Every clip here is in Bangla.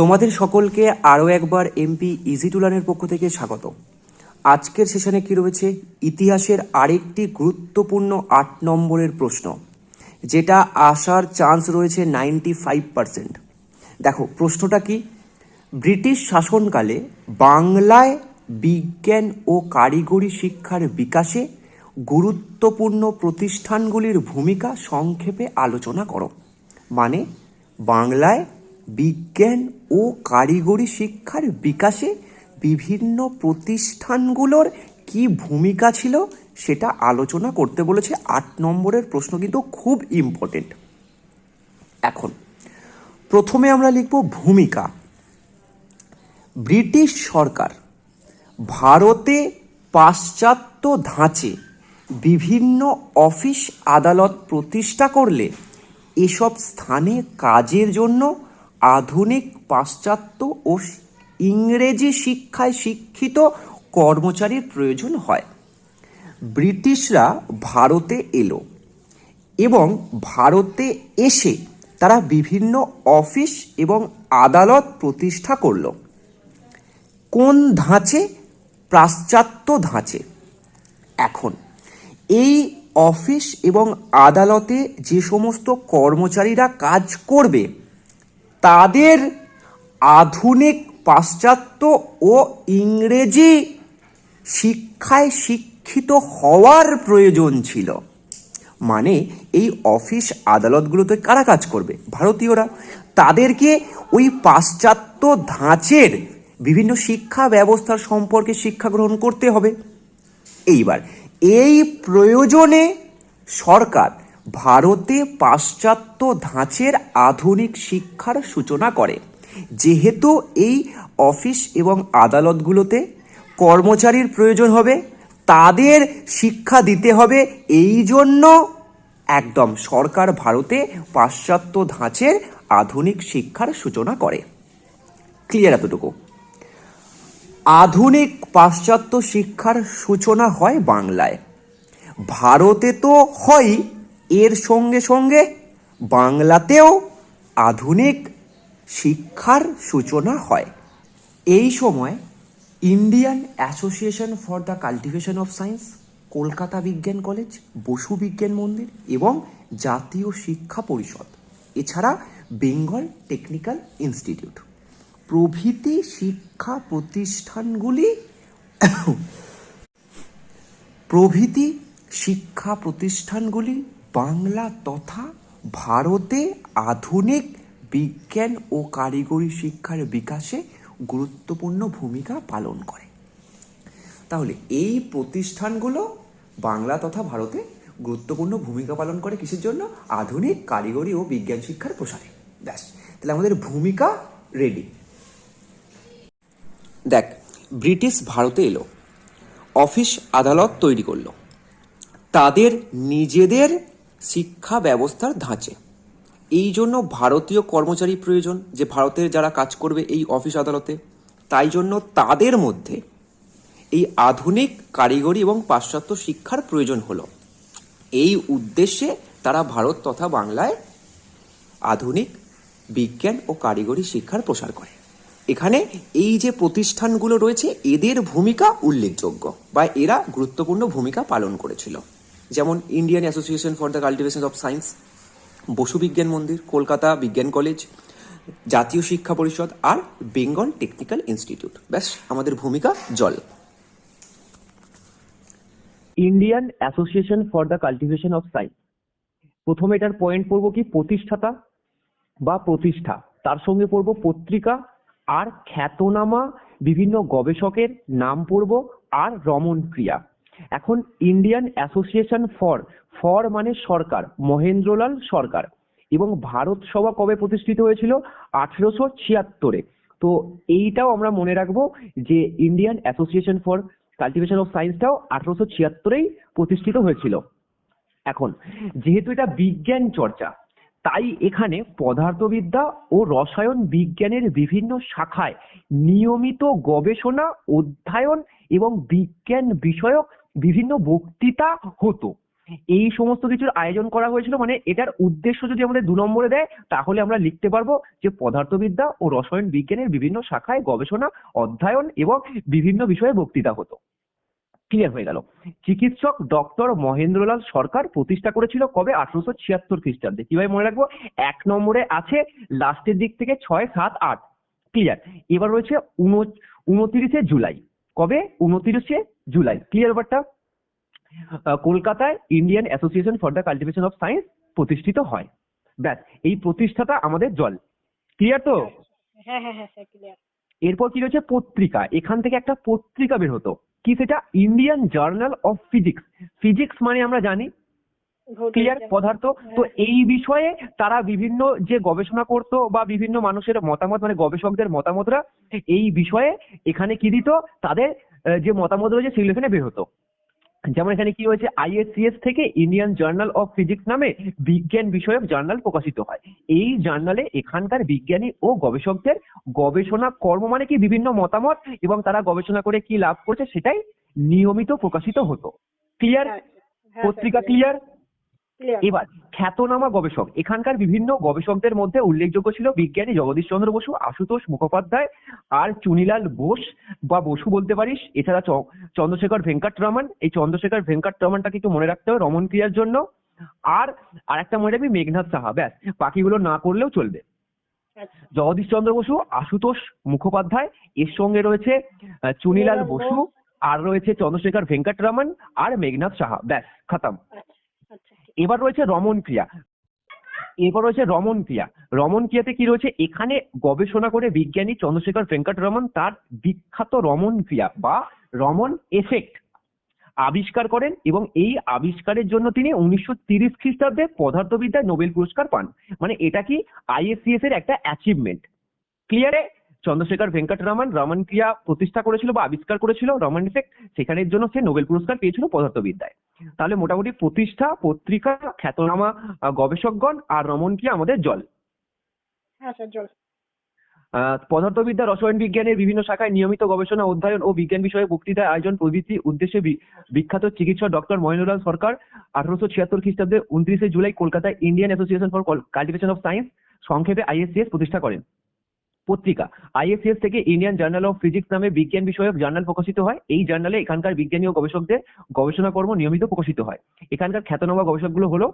তোমাদের সকলকে আরও একবার এমপি ইজি টুলানের পক্ষ থেকে স্বাগত। আজকের সেশনে কি রয়েছে? ইতিহাসের আরেকটি গুরুত্বপূর্ণ আট নম্বরের প্রশ্ন, যেটা আসার চান্স রয়েছে নাইনটি ফাইভ পার্সেন্ট। দেখো, প্রশ্নটা কি? ব্রিটিশ শাসনকালে বাংলায় বিজ্ঞান ও কারিগরি শিক্ষার বিকাশে গুরুত্বপূর্ণ প্রতিষ্ঠানগুলির ভূমিকা সংক্ষেপে আলোচনা করো। মানে বাংলায় বিজ্ঞান ও কারিগরি শিক্ষার বিকাশে বিভিন্ন প্রতিষ্ঠানগুলোর কি ভূমিকা ছিল সেটা আলোচনা করতে বলেছে আট নম্বরের প্রশ্ন কিন্তু খুব ইম্পর্টেন্ট এখন, প্রথমে আমরা লিখব ভূমিকা। ব্রিটিশ সরকার ভারতে পাশ্চাত্য ধাঁচে বিভিন্ন অফিস আদালত প্রতিষ্ঠা করলে এসব স্থানে কাজের জন্য আধুনিক পাশ্চাত্য ও ইংরেজি শিক্ষায় শিক্ষিত কর্মচারীর প্রয়োজন হয়। ব্রিটিশরা ভারতে এলো এবং ভারতে এসে তারা বিভিন্ন অফিস এবং আদালত প্রতিষ্ঠা করল। কোন ধাঁচে? পাশ্চাত্য ধাঁচে। এখন এই অফিস এবং আদালতে যে সমস্ত কর্মচারীরা কাজ করবে তাদের আধুনিক পাশ্চাত্য ও ইংরেজি শিক্ষায় শিক্ষিত হওয়ার প্রয়োজন ছিল। মানে এই অফিস আদালতগুলোতে কারা কাজ করবে? ভারতীয়রা। তাদেরকে ওই পাশ্চাত্য ধাঁচের বিভিন্ন শিক্ষা ব্যবস্থার সম্পর্কে শিক্ষা গ্রহণ করতে হবে। এইবার, এই প্রয়োজনে সরকার ভারতে পাশ্চাত্য ধাঁচের আধুনিক শিক্ষার সূচনা করে। যেহেতু এই অফিস এবং আদালতগুলোতে কর্মচারীর প্রয়োজন হবে, তাদের শিক্ষা দিতে হবে এই জন্য একদম সরকার ভারতে পাশ্চাত্য ধাঁচের আধুনিক শিক্ষার সূচনা করে। ক্লিয়ার এতটুকু। আধুনিক পাশ্চাত্য শিক্ষার সূচনা হয় বাংলায়। ভারতে তো হয় এর সঙ্গে সঙ্গে বাংলাতেও আধুনিক শিক্ষার সূচনা হয়। এই সময় Indian Association for the Cultivation of Science, Kolkata বিজ্ঞান কলেজ, বসু বিজ্ঞান মন্দির এবং জাতীয় শিক্ষা পরিষদ, এছাড়া বেঙ্গল টেকনিক্যাল ইনস্টিটিউট। প্রভৃতি শিক্ষা প্রতিষ্ঠানগুলি প্রভৃতি শিক্ষা প্রতিষ্ঠানগুলি বাংলা তথা ভারতে আধুনিক বিজ্ঞান ও কারিগরি শিক্ষার বিকাশে গুরুত্বপূর্ণ ভূমিকা পালন করে। তাহলে এই প্রতিষ্ঠানগুলো বাংলা তথা ভারতে গুরুত্বপূর্ণ ভূমিকা পালন করে কিসের জন্য? আধুনিক কারিগরি ও বিজ্ঞান শিক্ষার প্রসারে। ব্যাস, তাহলে আমাদের ভূমিকা রেডি দেখ, ব্রিটিশ ভারতে এলো। অফিস আদালত তৈরি করল। তাদের নিজেদের শিক্ষা ব্যবস্থার ধাঁচে। এই জন্য ভারতীয় কর্মচারী প্রয়োজন যে ভারতের যারা কাজ করবে এই অফিস আদালতে। তাই জন্য তাদের মধ্যে এই আধুনিক কারিগরি এবং পাশ্চাত্য শিক্ষার প্রয়োজন হলো। এই উদ্দেশ্যে তারা ভারত তথা বাংলায় আধুনিক বিজ্ঞান ও কারিগরি শিক্ষার প্রসার করে। এখানে এই যে প্রতিষ্ঠানগুলো রয়েছে, এদের ভূমিকা উল্লেখযোগ্য বা এরা গুরুত্বপূর্ণ ভূমিকা পালন করেছিল। যেমন Indian Association for the Cultivation of Science Basu বিজ্ঞান মন্দির, কলকাতা বিজ্ঞান কলেজ, জাতীয় শিক্ষা পরিষদ আর বেঙ্গল টেকনিক্যাল ইনস্টিটিউট ব্যাস, আমাদের ভূমিকা জল। Indian Association for the Cultivation of Science প্রথমে এটার পয়েন্ট পড়ব কি, প্রতিষ্ঠাতা বা প্রতিষ্ঠা। তার সঙ্গে পড়ব পত্রিকা আর খ্যাতনামা, বিভিন্ন গবেষকের নাম পড়ব আর রমন ক্রিয়া এখন ইন্ডিয়ান অ্যাসোসিয়েশন ফর ফর মানে সরকার, মহেন্দ্রলাল সরকার। এবং ভারত সভা কবে প্রতিষ্ঠিত হয়েছিল? আঠেরোশো ছিয়াত্তরে। তো এইটাও আমরা মনে রাখব যে Indian Association for Cultivation of সায়েন্সটাও আঠারোশো ছিয়াত্তরেই প্রতিষ্ঠিত হয়েছিল। এখন, যেহেতু এটা বিজ্ঞান চর্চা, তাই এখানে পদার্থবিদ্যা ও রসায়ন বিজ্ঞানের বিভিন্ন শাখায় নিয়মিত গবেষণা, অধ্যয়ন এবং বিজ্ঞান বিষয়ক বিভিন্ন বক্তৃতা হতো। এই সমস্ত কিছুর আয়োজন করা হয়েছিল মানে এটার উদ্দেশ্য যদি আমাদের দু নম্বরে দেয়, তাহলে আমরা লিখতে পারব যে পদার্থবিদ্যা ও রসায়ন বিজ্ঞানের বিভিন্ন শাখায় গবেষণা, অধ্যয়ন এবং বিভিন্ন বিষয়ে বক্তৃতা হতো। ক্লিয়ার হয়ে গেল। চিকিৎসক ডক্টর মহেন্দ্রলাল সরকার প্রতিষ্ঠা করেছিল কবে? আঠারোশো ছিয়াত্তর খ্রিস্টাব্দে। কীভাবে মনে রাখব? এক নম্বরে আছে, লাস্টের দিক থেকে ছয়, সাত, আট। ক্লিয়ার এবার রয়েছে উন- উনত্রিশে জুলাই। কবে? উনত্রিশে জুলাই। ক্লিয়ার ব্যাপারটা? কলকাতায় Indian Association for the Cultivation of Science প্রতিষ্ঠিত হয়। ব্যাস এই প্রতিষ্ঠাতা আমাদের জল। ক্লিয়ার তো? হ্যাঁ হ্যাঁ হ্যাঁ এরপর কি রয়েছে? পত্রিকা। এখান থেকে একটা পত্রিকা বের হতো। কি সেটা? Indian Journal of Physics physics মানে আমরা জানি। ক্লিয়ার পদার্থ? তো এই বিষয়ে তারা বিভিন্ন যে গবেষণা করতো বা বিভিন্ন মানুষের মতামত মানে গবেষকদের মতামতরা এই বিষয়ে এখানে কি দিত? তাদের যে মতামত রয়েছে সেগুলো এখানে বের হতো। যেমন এখানে কি হয়েছে? আইএসসিএস থেকে ইন্ডিয়ান জার্নাল অফ ফিজিক্স নামে বিজ্ঞান বিষয়ক জার্নাল প্রকাশিত হয়। এই জার্নালে এখানকার বিজ্ঞানী ও গবেষকদের গবেষণা কর্ম মানে কি? বিভিন্ন মতামত এবং তারা গবেষণা করে কি লাভ করছে সেটাই নিয়মিত প্রকাশিত হতো। ক্লিয়ার হ্যাঁ, পত্রিকা ক্লিয়ার ক্লিয়ার এবার খ্যাতনামা গবেষক। এখানকার বিভিন্ন গবেষকদের মধ্যে উল্লেখযোগ্য ছিল বিজ্ঞানী জগদীশ চন্দ্র বসু আশুতোষ মুখোপাধ্যায় আর চুনিলাল বোস বা বসু বলতে পারিস। এছাড়া চন্দ্রশেখর ভেঙ্কট রমন এই চন্দ্রশেখর ভেঙ্কট রমনটাকে একটু মনে রাখতে হবে রমন ক্রিয়ার জন্য। আর আরেকটা মনে রাখবি মেঘনাথ সাহা। ব্যাস বাকিগুলো না করলেও চলবে। আচ্ছা। জগদীশ চন্দ্র বসু আশুতোষ মুখোপাধ্যায় এর সঙ্গে রয়েছে চুনিলাল বসু আর রয়েছে চন্দ্রশেখর ভেঙ্কট রমন আর মেঘনাথ সাহা। ব্যাস খতম। আচ্ছা। এবার রয়েছে রমন ক্রিয়া। এবার রয়েছে রমন ক্রিয়া। রমন ক্রিয়াতে কি রয়েছে? এখানে গবেষণা করে বিজ্ঞানী চন্দ্রশেখর ভেঙ্কট রমন তার বিখ্যাত রমন ক্রিয়া বা রমন এফেক্ট আবিষ্কার করেন এবং এই আবিষ্কারের জন্য তিনি উনিশশো তিরিশ খ্রিস্টাব্দে পদার্থবিদ্যায় নোবেল পুরস্কার পান। মানে এটা কি? আইএসসিএস এর একটা অ্যাচিভমেন্ট ক্লিয়ারে চন্দ্রশেখর ভেঙ্কট রমন রমন ক্রিয়া প্রতিষ্ঠা করেছিল বা আবিষ্কার করেছিল রমন ইফেক্ট সেখানের জন্য সে নোবেল পুরস্কার পেয়েছিল পদার্থবিদ্যায়। তাহলে মোটামুটি প্রতিষ্ঠা পত্রিকা খ্যাতনামা গবেষকগণ আর রমন ক্রিয়া আমাদের জল। হ্যাঁ স্যার জল। পদার্থবিদ্যা রসায়ন বিজ্ঞানের বিভিন্ন শাখায় নিয়মিত গবেষণা অধ্যয়ন ও বিজ্ঞান বিষয়ে বক্তৃতা আয়োজন প্রভৃতি উদ্দেশ্যে বিখ্যাত চিকিৎসক ডক্টর মহেন্দ্রলাল সরকার আঠারোশো ছিয়াত্তর খ্রিস্টাব্দে উনত্রিশে জুলাই কলকাতায় Indian Association for Cultivation of Science সংক্ষেপে আইএসসিএস প্রতিষ্ঠা করেন। পত্রিকা। আইএসসিএস থেকে ইন্ডিয়ান জার্নাল অফ ফিজিক্স নামে বিজ্ঞান বিষয়ক জার্নাল প্রকাশিত হয়। এই জার্নালে এখানকার বিজ্ঞানী ও গবেষকদের গবেষণা কর্ম নিয়মিত প্রকাশিত হয়। এখানকার খ্যাতনামা গবেষকগুলো হলো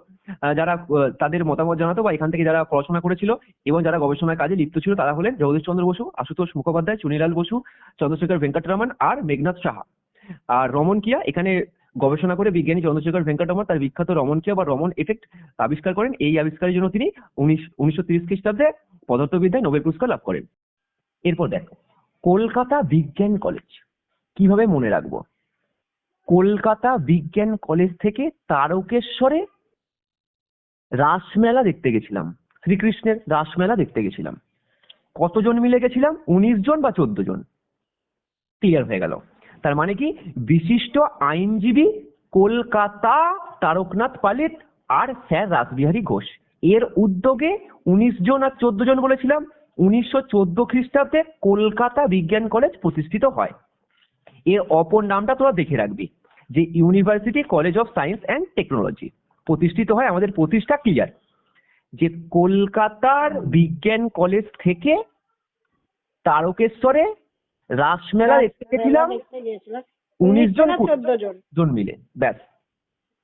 যারা তাদের মতামত জানাতো বা এখান থেকে যারা পড়াশোনা করেছিল এবং যারা গবেষণার কাজে লিপ্ত ছিল, তারা হলেন জগদীশ চন্দ্র বসু, আশুতোষ মুখোপাধ্যায়, চুনিলাল বসু, চন্দ্রশেখর ভেঙ্কটরামন আর মেঘনাথ সাহা। আর রমন কিয়া এখানে গবেষণা করে বিজ্ঞানী চন্দ্রশেখর ভেঙ্কটরমন তার বিখ্যাত রমন কিয়া বা রমন এফেক্ট আবিষ্কার করেন। এই আবিষ্কারের জন্য তিনি উনিশ, উনিশশো তিরিশ খ্রিস্টাব্দে পদার্থবিদ্যায় নোবেল পুরস্কার লাভ করেন। এরপর দেখ, কলকাতা বিজ্ঞান কলেজ। কীভাবে মনে রাখব? কলকাতা বিজ্ঞান কলেজ থেকে তারকেশ্বরে রাসমেলা দেখতে গেছিলাম। শ্রীকৃষ্ণের রাসমেলা দেখতে গেছিলাম। কতজন মিলে গেছিলাম? উনিশ জন বা চোদ্দ জন। ক্লিয়ার হয়ে গেল। তার মানে কি? বিশিষ্ট আইনজীবী কলকাতা তারকনাথ পালিত আর স্যার রাসবিহারী ঘোষ। এর উদ্যোগে উনিশ জন আর চোদ্দ জন বলেছিলাম, উনিশশো চোদ্দ খ্রিস্টাব্দে কলকাতা বিজ্ঞান কলেজ প্রতিষ্ঠিত হয়। এর অপর নামটা তোরা দেখে রাখবি, যে University College of Science and Technology প্রতিষ্ঠিত হয় আমাদের প্রতিষ্ঠা ক্লিয়ার, যে কলকাতার বিজ্ঞান কলেজ থেকে তারকেশ্বরে রাসমেলা দেখতে গেছিলাম উনিশ জন জন মিলে ব্যাস।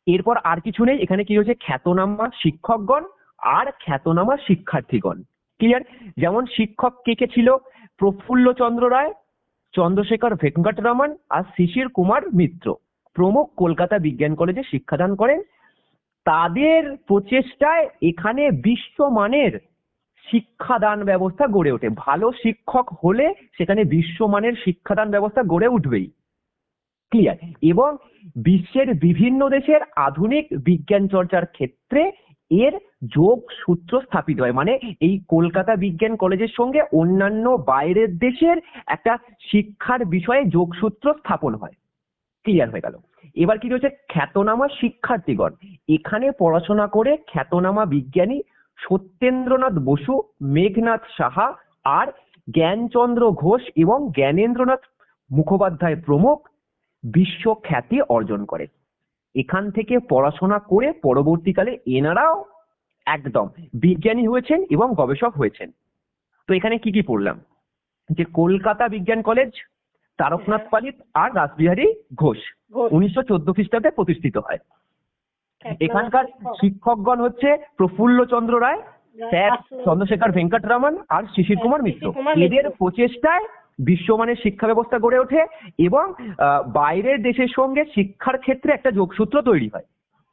এরপর আর কিছু নেই এখানে কি হয়েছে খ্যাতনামা শিক্ষকগণ আর খ্যাতনামা শিক্ষার্থীগণ। ক্লিয়ার যেমন শিক্ষক কে কে ছিল? প্রফুল্ল চন্দ্র রায় চন্দ্রশেখর ভেঙ্কটরমন আর শিশির কুমার মিত্র। প্রমুখ কলকাতা বিজ্ঞান কলেজে শিক্ষাদান করেন। তাদের প্রচেষ্টায় এখানে বিশ্বমানের শিক্ষাদান ব্যবস্থা গড়ে ওঠে। ভালো শিক্ষক হলে সেখানে বিশ্বমানের শিক্ষাদান ব্যবস্থা গড়ে উঠবেই। ক্লিয়ার এবং বিশ্বের বিভিন্ন দেশের আধুনিক বিজ্ঞান চর্চার ক্ষেত্রে এর যোগ সূত্র স্থাপিত হয়। মানে এই কলকাতা বিজ্ঞান কলেজের সঙ্গে অন্যান্য বাইরের দেশের একটা শিক্ষার বিষয়ে যোগসূত্র স্থাপন হয়। ক্লিয়ার হয়ে গেল। এবার কি রয়েছে? খ্যাতনামা শিক্ষার্থীগণ। এখানে পড়াশোনা করে খ্যাতনামা বিজ্ঞানী সত্যেন্দ্রনাথ বসু মেঘনাথ সাহা আর জ্ঞানচন্দ্র ঘোষ এবং জ্ঞানেন্দ্রনাথ মুখোপাধ্যায় প্রমুখ বিশ্ব খ্যাতি অর্জন করে। এখান থেকে পড়াশোনা করে পরবর্তীকালে এনারাও একদম বিজ্ঞানী হয়েছেন এবং গবেষক হয়েছেন। তো এখানে কি কি পড়লাম? যে কলকাতা বিজ্ঞান কলেজ তারকনাথ পালিত আর রাসবিহারী ঘোষ উনিশশো চোদ্দ খ্রিস্টাব্দে প্রতিষ্ঠিত হয়। এখানকার শিক্ষকগণ হচ্ছে প্রফুল্ল চন্দ্র রায় স্যার। চন্দ্রশেখর ভেঙ্কটরামন আর শিশির কুমার হ্যাঁ, মিত্র। এদের প্রচেষ্টায় বিশ্বমানের শিক্ষা ব্যবস্থা গড়ে ওঠে এবং আহ, বাইরের দেশের সঙ্গে শিক্ষার ক্ষেত্রে একটা যোগসূত্র তৈরি হয়।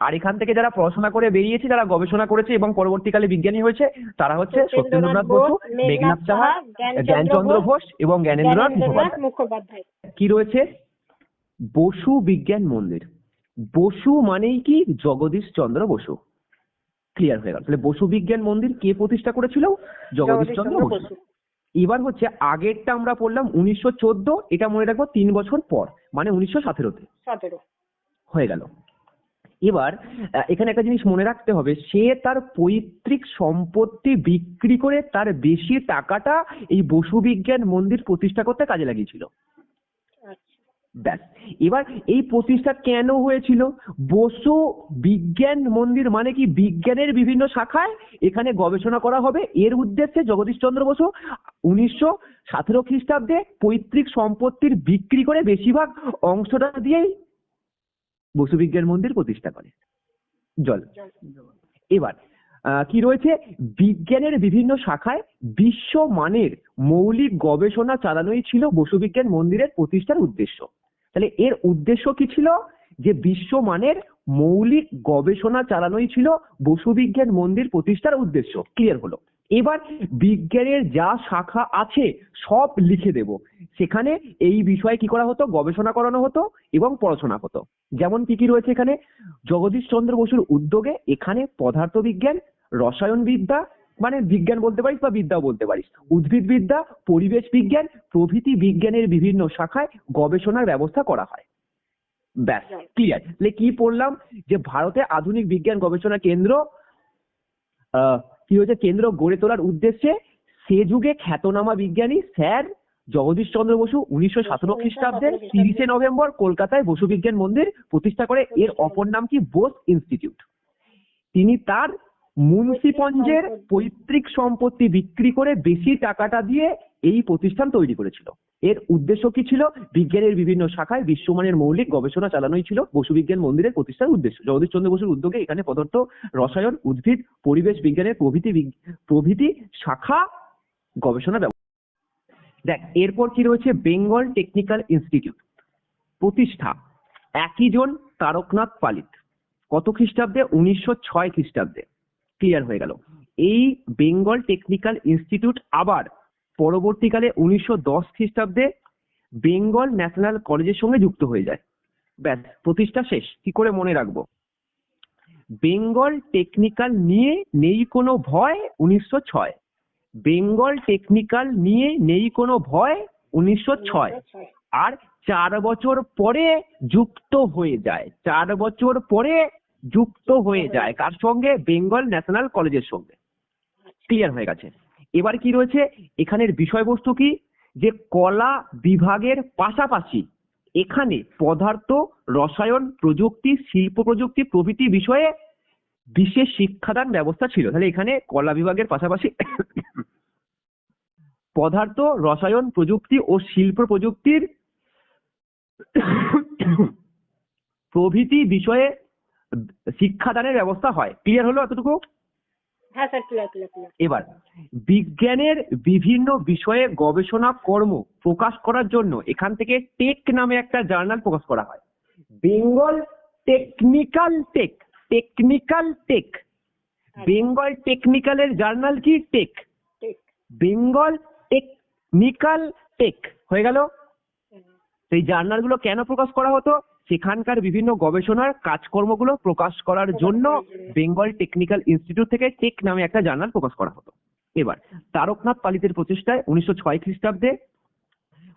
আর এখান থেকে যারা পড়াশোনা করে বেরিয়েছে যারা গবেষণা করেছে এবং পরবর্তীকালে বিজ্ঞানী হয়েছে তারা হচ্ছে সত্যেন্দ্রনাথ বসু মেঘনাথ সাহা জ্ঞানচন্দ্র ঘোষ এবং জ্ঞানেন্দ্রনাথ মুখোপাধ্যায়। কি রয়েছে? বসু বিজ্ঞান মন্দির। বসু মানেই কি জগদীশ চন্দ্র বসু? ক্লিয়ার হয়ে গেল। তাহলে বসু বিজ্ঞান মন্দির কে প্রতিষ্ঠা করেছিল? জগদীশ চন্দ্র বসু। এবার হচ্ছে আগেরটা আমরা পড়লাম উনিশশো চোদ্দ এটা মনে রাখব তিন বছর পর মানে উনিশশো সতেরোতে। হয়ে গেল। এবার এখানে একটা জিনিস মনে রাখতে হবে সে তার পৈতৃক সম্পত্তি বিক্রি করে তার বেশি টাকাটা এই বসু বিজ্ঞান মন্দির প্রতিষ্ঠা করতে কাজে লাগিয়েছিল। ব্যাস। এবার এই প্রতিষ্ঠা কেন হয়েছিল? বসু বিজ্ঞান মন্দির মানে কি? বিজ্ঞানের বিভিন্ন শাখায় এখানে গবেষণা করা হবে। এর উদ্দেশ্যে জগদীশচন্দ্র বসু উনিশশো সতেরো খ্রিস্টাব্দে পৈতৃক সম্পত্তির বিক্রি করে বেশিরভাগ অংশটা দিয়েই বসু বিজ্ঞান মন্দির প্রতিষ্ঠা করে। জল। এবার কি রয়েছে? বিজ্ঞানের বিভিন্ন শাখায় বিশ্বমানের মৌলিক গবেষণা চালানোই ছিল বসুবিজ্ঞান মন্দিরের প্রতিষ্ঠার উদ্দেশ্য। তাহলে এর উদ্দেশ্য কি ছিল? যে বিশ্বমানের মৌলিক গবেষণা চালানোই ছিল বসুবিজ্ঞান মন্দির প্রতিষ্ঠার উদ্দেশ্য। ক্লিয়ার হলো। এবার বিজ্ঞানের যা শাখা আছে সব লিখে দেব। সেখানে এই বিষয়ে কি করা হতো? গবেষণা করানো হতো এবং পড়াশোনা হতো। যেমন কি কি রয়েছে এখানে? জগদীশ চন্দ্র বসুর উদ্যোগে এখানে পদার্থবিজ্ঞান রসায়ন বিদ্যা মানে বিজ্ঞান বলতে পারিস বা বিদ্যাও বলতে পারিস। উদ্ভিদ বিদ্যা পরিবেশ বিজ্ঞান প্রভৃতি বিজ্ঞানের বিভিন্ন শাখায় গবেষণার ব্যবস্থা করা হয়। ব্যাস ক্লিয়ার তাহলে কি পড়লাম? যে ভারতে আধুনিক বিজ্ঞান গবেষণা কেন্দ্র কি হয়েছে? কেন্দ্র গড়ে তোলার উদ্দেশ্যে সে যুগে খ্যাতনামা বিজ্ঞানী স্যার জগদীশ চন্দ্র বসু উনিশশো সতেরো খ্রিস্টাব্দে। তিরিশে নভেম্বর কলকাতায় বসু বিজ্ঞান মন্দির প্রতিষ্ঠা করে। এর অপর নাম কি বোস ইনস্টিটিউট। তিনি তার মুন্সিপঞ্জের পৈতৃক সম্পত্তি বিক্রি করে বেশি টাকাটা দিয়ে এই প্রতিষ্ঠান তৈরি করেছিল। এর উদ্দেশ্য কি ছিল? বিজ্ঞানের বিভিন্ন শাখায় বিশ্বমানের মৌলিক গবেষণা চালানোই ছিল বসু বিজ্ঞান মন্দিরের প্রতিষ্ঠার উদ্দেশ্য। জগদীশ চন্দ্র বসুর উদ্যোগে এখানে পদার্থ রসায়ন উদ্ভিদ পরিবেশ বিজ্ঞানের প্রভৃতি প্রভৃতি শাখা গবেষণা ব্যবস্থা দেখ এরপর কি রয়েছে? Bengal Technical Institute. প্রতিষ্ঠা। একই জন তারকনাথ পালিত। কত খ্রিস্টাব্দে? উনিশশো ছয় খ্রিস্টাব্দে। ক্লিয়ার হয়ে গেল। এই বেঙ্গল টেকনিক্যাল ইনস্টিটিউট আবার পরবর্তীকালে উনিশশো দশ খ্রিস্টাব্দে বেঙ্গল ন্যাশনাল কলেজের সঙ্গে যুক্ত হয়ে যায়। ব্যাস, প্রতিষ্ঠা শেষ। কি করে মনে রাখব? বেঙ্গল টেকনিক্যাল নিয়ে নেই কোনো ভয় উনিশশো ছয়। বেঙ্গল টেকনিক্যাল নিয়ে নেই কোনো ভয় উনিশশো ছয়। আর চার বছর পরে যুক্ত হয়ে যায়। চার বছর পরে যুক্ত হয়ে যায়। কার সঙ্গে? বেঙ্গল ন্যাশনাল কলেজের সঙ্গে। ক্লিয়ার হয়ে গেছে। এবার কি রয়েছে? এখানের বিষয়বস্তু কি? যে কলা বিভাগের পাশাপাশি এখানে পদার্থ রসায়ন প্রযুক্তি শিল্প প্রযুক্তি প্রভৃতি বিষয়ে বিশেষ শিক্ষাদান ব্যবস্থা ছিল। তাহলে এখানে কলা বিভাগের পাশাপাশি পদার্থ রসায়ন প্রযুক্তি ও শিল্প প্রযুক্তির প্রভৃতি বিষয়ে শিক্ষাদানের ব্যবস্থা হয়। ক্লিয়ার হলো এতটুকু? হ্যাঁ স্যার ক্লিয়ার ক্লিয়ার ক্লিয়ার এবার বিজ্ঞানের বিভিন্ন বিষয়ে গবেষণা কর্ম প্রকাশ করার জন্য এখান থেকে টেক নামে একটা জার্নাল প্রকাশ করা হয়। Bengal technical tech technical tech. Bengal টেকনিক্যালের journal কি? টেক। Bengal technical tech. হয়ে গেল? সেই জার্নালগুলো কেন প্রকাশ করা হতো? সেখানকার বিভিন্ন গবেষণার কাজকর্মগুলো প্রকাশ করার জন্য বেঙ্গল টেকনিক্যাল ইনস্টিটিউট থেকে টেক নামে একটা জার্নাল প্রকাশ করা হতো। এবার, তারকনাথ পালিতের প্রচেষ্টায় উনিশশো ছয় খ্রিস্টাব্দে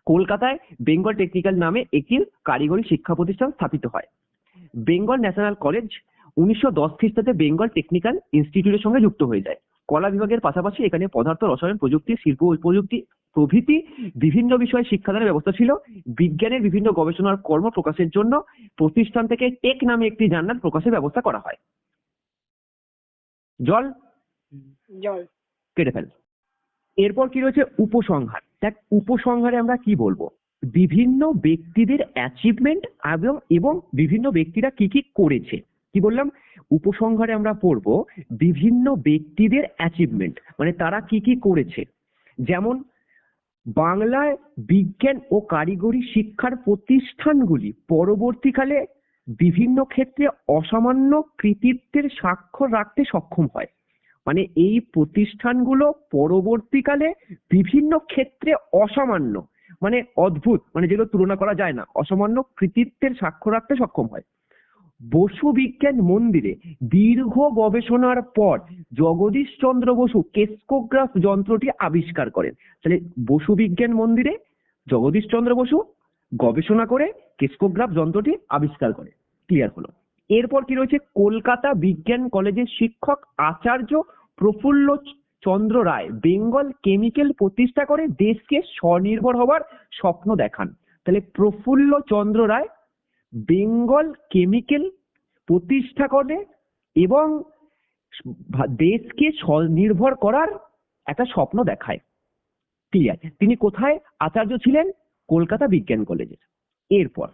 কলকাতায় বেঙ্গল টেকনিক্যাল নামে একটি কারিগরি শিক্ষা প্রতিষ্ঠান স্থাপিত হয়। বেঙ্গল ন্যাশনাল কলেজ উনিশশো দশ খ্রিস্টাব্দে বেঙ্গল টেকনিক্যাল ইনস্টিটিউটের সঙ্গে যুক্ত হয়ে যায়। কলা বিভাগের পাশাপাশি এখানে পদার্থ রসায়ন প্রযুক্তি, শিল্প প্রযুক্তি প্রভৃতি বিভিন্ন বিষয়ে শিক্ষাদানের ব্যবস্থা ছিল। বিজ্ঞানের বিভিন্ন গবেষণার কর্ম প্রকাশের জন্য প্রতিষ্ঠান থেকে টেক নামে একটি জার্নাল প্রকাশের ব্যবস্থা করা হয়। জল? জল। কেটে ফেল। এরপর কি রয়েছে? উপসংহার। দেখ উপসংহারে আমরা কি বলব? বিভিন্ন ব্যক্তিদের অ্যাচিভমেন্ট এবং এবং বিভিন্ন ব্যক্তিরা কি কি করেছে। কি বললাম? উপসংহারে আমরা পড়ব বিভিন্ন ব্যক্তিদের অ্যাচিভমেন্ট মানে তারা কি কি করেছে। যেমন বাংলায় বিজ্ঞান ও কারিগরি শিক্ষার প্রতিষ্ঠানগুলি পরবর্তীকালে বিভিন্ন ক্ষেত্রে অসামান্য কৃতিত্বের স্বাক্ষর রাখতে সক্ষম হয়। মানে এই প্রতিষ্ঠানগুলো পরবর্তীকালে বিভিন্ন ক্ষেত্রে অসামান্য মানে অদ্ভুত মানে যেগুলো তুলনা করা যায় না, অসামান্য কৃতিত্বের স্বাক্ষর রাখতে সক্ষম হয়। বসু বিজ্ঞান মন্দিরে দীর্ঘ গবেষণার পর জগদীশ চন্দ্র বসু কেস্কোগ্রাফ যন্ত্রটি আবিষ্কার করেন। তাহলে বসু বিজ্ঞান মন্দিরে জগদীশ চন্দ্র বসু গবেষণা করে কেস্কোগ্রাফ যন্ত্রটি আবিষ্কার করে। ক্লিয়ার হলো। এরপর কি রয়েছে? কলকাতা বিজ্ঞান কলেজের শিক্ষক আচার্য প্রফুল্ল চন্দ্র রায় বেঙ্গল কেমিক্যাল প্রতিষ্ঠা করে দেশকে স্বনির্ভর হওয়ার স্বপ্ন দেখান। তাহলে প্রফুল্ল চন্দ্র রায় বেঙ্গল কেমিক্যাল প্রতিষ্ঠা করে এবং দেশকে স্বনির্ভর করার একটা স্বপ্ন দেখায়। ক্লিয়ার তিনি কোথায়? আচার্য ছিলেন কলকাতা বিজ্ঞান কলেজের এরপর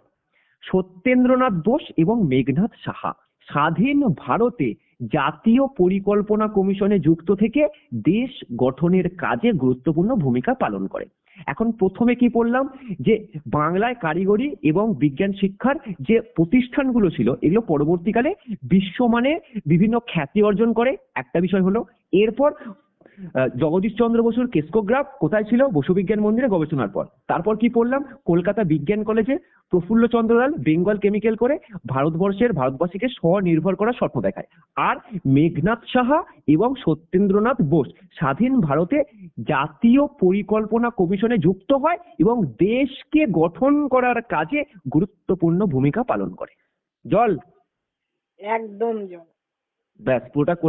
সত্যেন্দ্রনাথ বোস এবং মেঘনাথ সাহা। স্বাধীন ভারতে জাতীয় পরিকল্পনা কমিশনে যুক্ত থেকে দেশ গঠনের কাজে গুরুত্বপূর্ণ ভূমিকা পালন করে। এখন প্রথমে কি পড়লাম? যে বাংলায় কারিগরি এবং বিজ্ঞান শিক্ষার যে প্রতিষ্ঠানগুলো ছিল, এগুলো পরবর্তীকালে বিশ্বমানে বিভিন্ন খ্যাতি অর্জন করে। একটা বিষয় হলো, এরপর আহ, জগদীশ চন্দ্র বসুর কেস্কোগ্রাফ কোথায় ছিল? বসু বিজ্ঞান মন্দিরে গবেষণার পর। তারপর কি পড়লাম? কলকাতা বিজ্ঞান কলেজে প্রফুল্ল চন্দ্রলাল বেঙ্গল কেমিক্যাল করে ভারতবর্ষের ভারতবাসীকে স্বনির্ভর করার স্বপ্ন দেখায়। আর মেঘনাথ সাহা এবং সত্যেন্দ্রনাথ বোস স্বাধীন ভারতে জাতীয় পরিকল্পনা কমিশনে যুক্ত হয় এবং দেশকে গঠন করার কাজে গুরুত্বপূর্ণ ভূমিকা পালন করে। জল? একদম জল। ব্যাস পুরোটা